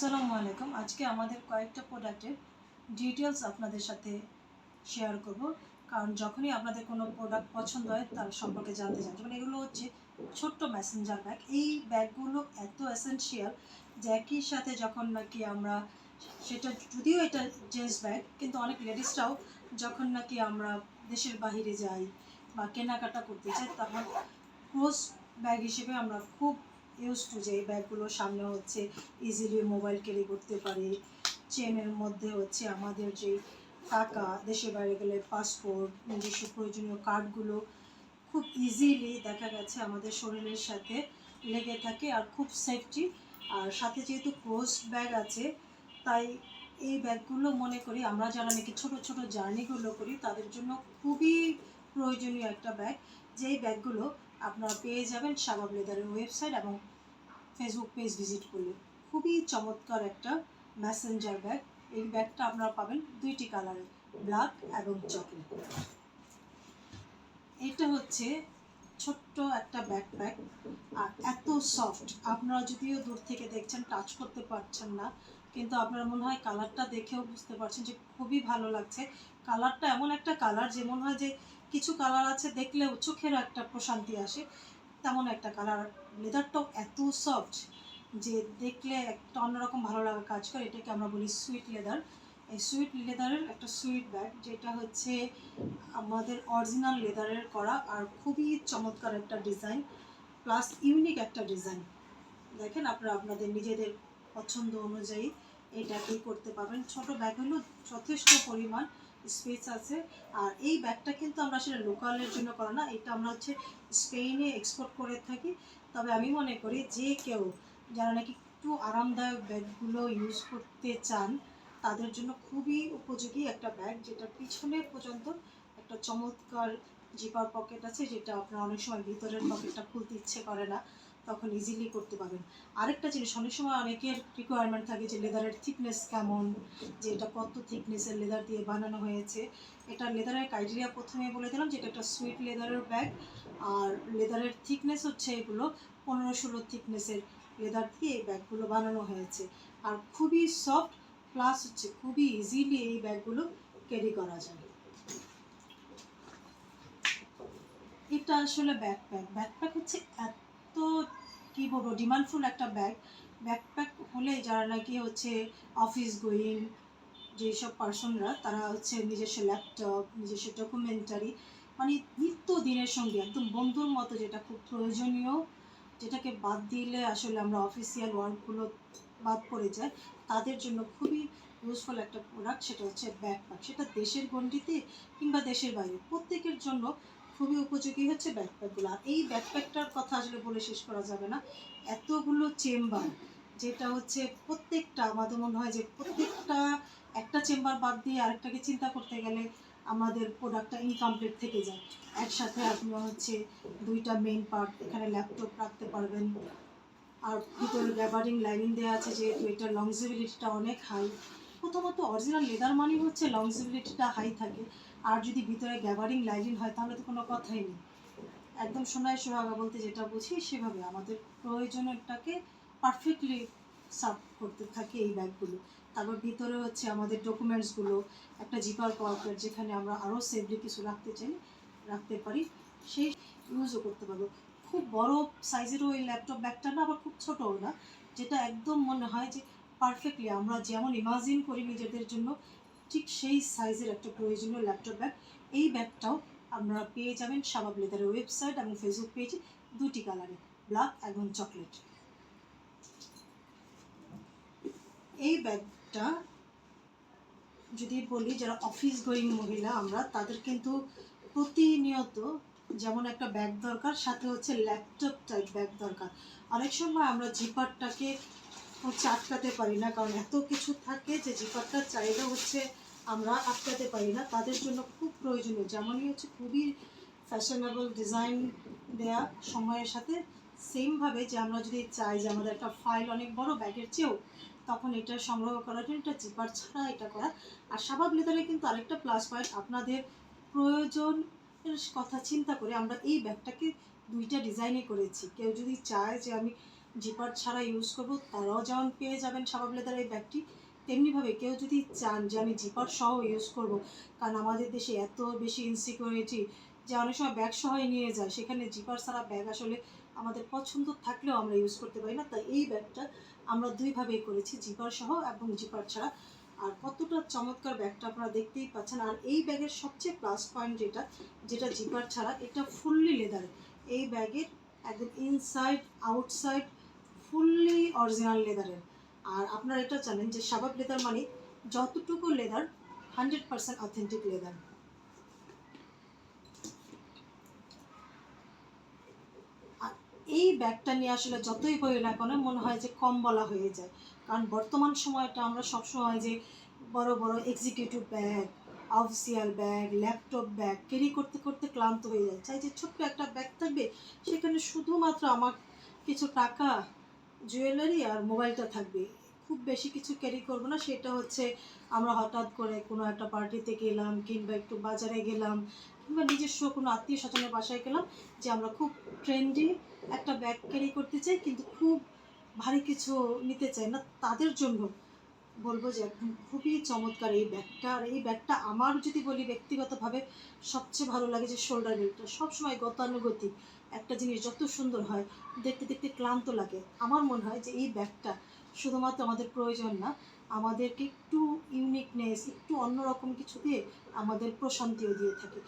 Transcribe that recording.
আসসালামু আলাইকুম। আজকে আমাদের কয়েকটা প্রোডাক্টের ডিটেলস আপনাদের সাথে শেয়ার করব। কারণ যখনই আপনাদের কোনো প্রোডাক্ট পছন্দ হয়, তার সম্পর্কে জানতে চান। যেমন এগুলো হচ্ছে ছোট্ট মেসেঞ্জার ব্যাগ এই ব্যাগগুলো এত এসেনশিয়াল যে একই সাথে যখন নাকি আমরা সেটা যদিও এটা জেন্টস ব্যাগ কিন্তু অনেক লেডিসরাও যখন নাকি আমরা দেশের বাইরে যাই বা কেনাকাটা করতে চাই, তখন ক্লোজ ব্যাগ হিসেবে আমরা খুব ইউজ টু যে এই ব্যাগগুলো সামনে হচ্ছে ইজিলি মোবাইল ক্যারি করতে পারে। চেনের মধ্যে হচ্ছে আমাদের যে টাকা, দেশের বাইরে গেলে পাসপোর্ট নিজস্ব প্রয়োজনীয় কার্ডগুলো খুব ইজিলি দেখা গেছে আমাদের শরীরের সাথে লেগে থাকে আর খুব সেফটি আর সাথে যেহেতু ক্লোজ ব্যাগ আছে, তাই এই ব্যাগগুলো মনে করি আমরা যারা নাকি ছোট ছোট জার্নিগুলো করি, তাদের জন্য খুবই প্রয়োজনীয় একটা ব্যাগ যেই ব্যাগগুলো আপনারা পেয়ে যাবেন শাবাব লেদারের ওয়েবসাইট এবং ফেসবুক পেজ ভিজিট করলে। খুবই চমৎকার একটা মেসেঞ্জার ব্যাগ এই ব্যাগটা আপনারা পাবেন দুইটি কালারে ব্ল্যাক এবং চকলেট এটা হচ্ছে ছোট্ট একটা ব্যাকপ্যাক আর এত সফট আপনারা যদিও দূর থেকে দেখছেন টাচ করতে পারছেন না, কিন্তু আপনার মনে হয় কালারটা দেখেও বুঝতে পারছেন যে খুবই ভালো লাগছে। কালারটা এমন একটা কালার যে মনে হয় যে কিছু কালার আছে দেখলেও চোখের একটা প্রশান্তি আসে। তেমন একটা কালার লেদারটাও এত সফট যে দেখলে একটা অন্যরকম ভালো লাগা কাজ করে। এটাকে আমরা বলি সুইট লেদার এই সুইট লেদারের একটা সুইট ব্যাগ যেটা হচ্ছে আমাদের অরিজিনাল লেদারের করা আর খুবই চমৎকার একটা ডিজাইন প্লাস ইউনিক একটা ডিজাইন দেখেন আপনারা আপনাদের নিজেদের পছন্দ অনুযায়ী এটা কি করতে পারবেন। ছোট ব্যাগ হলো যথেষ্ট পরিমাণ। স্পেস আছে। আর এই ব্যাগটা কিন্তু আমরা আসলে লোকালের জন্য করা না, এটা আমরা হচ্ছে স্পেনে এক্সপোর্ট করে থাকি। তবে আমি মনে করি যে কেউ যারা নাকি একটু আরামদায়ক ব্যাগগুলো ইউজ করতে চান, তাদের জন্য খুবই উপযোগী একটা ব্যাগ, যেটা পিছনে পর্যন্ত একটা চমৎকার জিপার পকেট আছে, যেটা আপনার অনেক সময় ভিতরের পকেটটা খুলতে ইচ্ছে করে না। তখন ইজিলি করতে পারবেন। আরেকটা জিনিস, অনেক সময় অনেকের রিকোয়ারমেন্ট থাকে যে লেদারের থিকনেস কেমন, যে এটা কত থিকনেসের লেদার দিয়ে বানানো হয়েছে। এটা লেদারের ক্রাইটেরিয়া প্রথমে বলে দিলাম যে এটা একটা সুইট লেদারের ব্যাগ আর লেদারের থিকনেস হচ্ছে এগুলো পনেরো ষোলো থিকনেসের লেদার দিয়ে এই ব্যাগগুলো বানানো হয়েছে। আর খুবই সফট প্লাস হচ্ছে খুবই ইজিলি এই ব্যাগগুলো ক্যারি করা যায়। এটা আসলে ব্যাকপ্যাক ব্যাকপ্যাক হচ্ছে এত কি বলব ডিমান্ডফুল একটা ব্যাগ ব্যাকপ্যাক হলে যারা নাকি হচ্ছে অফিস গোয়িং যেসব পার্সনরা তারা হচ্ছে নিজস্ব ল্যাপটপ নিজস্ব ডকুমেন্টারি মানে নিত্য দিনের সঙ্গে, একদম বন্ধুর মতো যেটা খুব প্রয়োজনীয়, যেটাকে বাদ দিলে আসলে আমরা অফিসিয়াল ওয়ার্কগুলো বাদ পড়ে যায়, তাদের জন্য খুবই ইউজফুল একটা প্রোডাক্ট সেটা হচ্ছে ব্যাকপ্যাক সেটা দেশের গণ্ডিতে কিংবা দেশের বাইরে, প্রত্যেকের জন্য খুবই উপযোগী হচ্ছে ব্যাকপ্যাকগুলো আর এই ব্যাকপ্যাকটার কথা আসলে বলে শেষ করা যাবে না। এতগুলো চেম্বার, যেটা হচ্ছে প্রত্যেকটা, আমাদের মনে হয় যে প্রত্যেকটা একটা চেম্বার বাদ দিয়ে আরেকটাকে চিন্তা করতে গেলে আমাদের প্রোডাক্টটা ইনকমপ্লিট থেকে যায়। একসাথে আপনি হচ্ছে দুইটা মেন পার্ট এখানে ল্যাপটপ রাখতে পারবেন। আর ভিতরে গ্যাবারিং লাইনিং দেওয়া আছে যেহেতু এটা লংজিবিলিটিটা অনেক হাই প্রথমত অরিজিনাল লেদার মানি হচ্ছে লংজিবিলিটিটা হাই থাকে। আর যদি ভিতরে গ্যাবারিং লাইনিং হয়, তাহলে তো কোনো কথাই নেই। একদম সোনায় সোহাগা বলতে যেটা বুঝি, সেভাবে আমাদের প্রয়োজনটাকে পারফেক্টলি সার্ভ করতে থাকে এই ব্যাগগুলো। তারপর ভিতরে হচ্ছে আমাদের ডকুমেন্টসগুলো একটা জিপার পকেট যেখানে আমরা আরও সেফলি কিছু রাখতে চাই, রাখতে পারি, সেই ইউজও করতে পারব। খুব বড় সাইজেরও ওই ল্যাপটপ ব্যাগটা না, আবার খুব ছোটও না, যেটা একদম মনে হয় যে পারফেক্টলি আমরা যেমন ইমাজিন করি নিজেদের জন্য ঠিক সেই সাইজের একটা প্রয়োজনীয় ল্যাপটপ ব্যাগ এই ব্যাগটাও আপনারা পেয়ে যাবেন শাবাব লেদারের ওয়েবসাইট এবং ফেসবুক পেজে দুটি কালারে ব্ল্যাক এবং চকলেট এই ব্যাগটা যদি বলি, যারা অফিস গোয়িং মহিলা, আমরা তাদের কিন্তু প্রতিনিয়ত যেমন একটা ব্যাগ দরকার, সাথে হচ্ছে ল্যাপটপ টাইপ ব্যাগ দরকার। অনেক সময় আমরা জিপারটাকে হচ্ছে আটকাতে পারি না, কারণ এত কিছু থাকে যে জিপারটা চাইলে হচ্ছে আমরা আটকাতে পারি না। তাদের জন্য খুব প্রয়োজনীয়। যেমনই হচ্ছে খুবই ফ্যাশনেবল ডিজাইন দেয়া সময়ের সাথে সেমভাবে যে আমরা যদি চাই যে আমাদের একটা ফাইল অনেক বড় ব্যাগের চেয়েও, তখন এটা সংগ্রহ করার জন্য এটা জিপার ছাড়া এটা করা। আর স্বাভাব লেদারে কিন্তু আরেকটা প্লাস পয়েন্ট আপনাদের প্রয়োজন কথা চিন্তা করে আমরা এই ব্যাগটাকে দুইটা ডিজাইনে করেছি। কেউ যদি চায় যে আমি জিপার ছাড়া ইউজ করব, তারাও যেমন পেয়ে যাবেন স্বভাব লেদার এই ব্যাগটি তেমনিভাবে কেউ যদি চান যে আমি জিপার সহ ইউজ করব, কারণ আমাদের দেশে এত বেশি ইনসিকিউরিটি যে অনেক সময় ব্যাগ সহই নিয়ে যায়। সেখানে জিপার ছাড়া ব্যাগ আসলে আমাদের পছন্দ থাকলেও আমরা ইউজ করতে পারি না। তাই এই ব্যাগটা আমরা দুইভাবেই করেছি, জিপার সহ এবং জিপার ছাড়া। আর কতটা চমৎকার ব্যাগটা আপনারা দেখতেই পাচ্ছেন। আর এই ব্যাগের সবচেয়ে প্লাস পয়েন্ট যেটা যেটা জিপার ছাড়া, এটা ফুললি লেদার এই ব্যাগের একদম ইনসাইড আউটসাইড ফুললি অরিজিনাল লেদারের আর আপনারা এটা জানেন যে শাবাব লেদার মানে যতটুকু leather hundred percent authentic leather এই ব্যাগটা নিয়ে আসলে যতই বই না কেন, মনে হয় যে কম বলা হয়ে যায়। কারণ বর্তমান সময়টা আমরা সবসময় যে বড় বড় executive bag official bag laptop bag carry করতে করতে ক্লান্ত হয়ে যায় চাই যে ছোট্ট একটা ব্যাগ থাকবে, সেখানে শুধুমাত্র আমার কিছু টাকা জুয়েলারি আর মোবাইলটা থাকবে। খুব বেশি কিছু ক্যারি করব না, সেটা হচ্ছে আমরা হঠাৎ করে কোনো একটা পার্টিতে গেলাম কিংবা একটু বাজারে গেলাম কিংবা নিজস্ব কোনো আত্মীয় স্বজনের বাসায় গেলাম যে আমরা খুব ট্রেন্ডি একটা ব্যাগ ক্যারি করতে চাই, কিন্তু খুব ভারী কিছু নিতে চাই না, তাদের জন্য বলব যে একদম খুবই চমৎকার এই ব্যাগটা। আর এই ব্যাগটা আমার যদি বলি ব্যক্তিগতভাবে, সবচেয়ে ভালো লাগে যে শোল্ডার বেল্টটা সবসময় গতানুগতিক একটা জিনিস যত সুন্দর হয়, দেখতে দেখতে ক্লান্ত লাগে। আমার মনে হয় যে এই ব্যাগটা শুধুমাত্র আমাদের প্রয়োজন না, আমাদেরকে একটু ইউনিকনেস একটু অন্যরকম কিছু দিয়ে আমাদের প্রশান্তিও দিয়ে থাকে।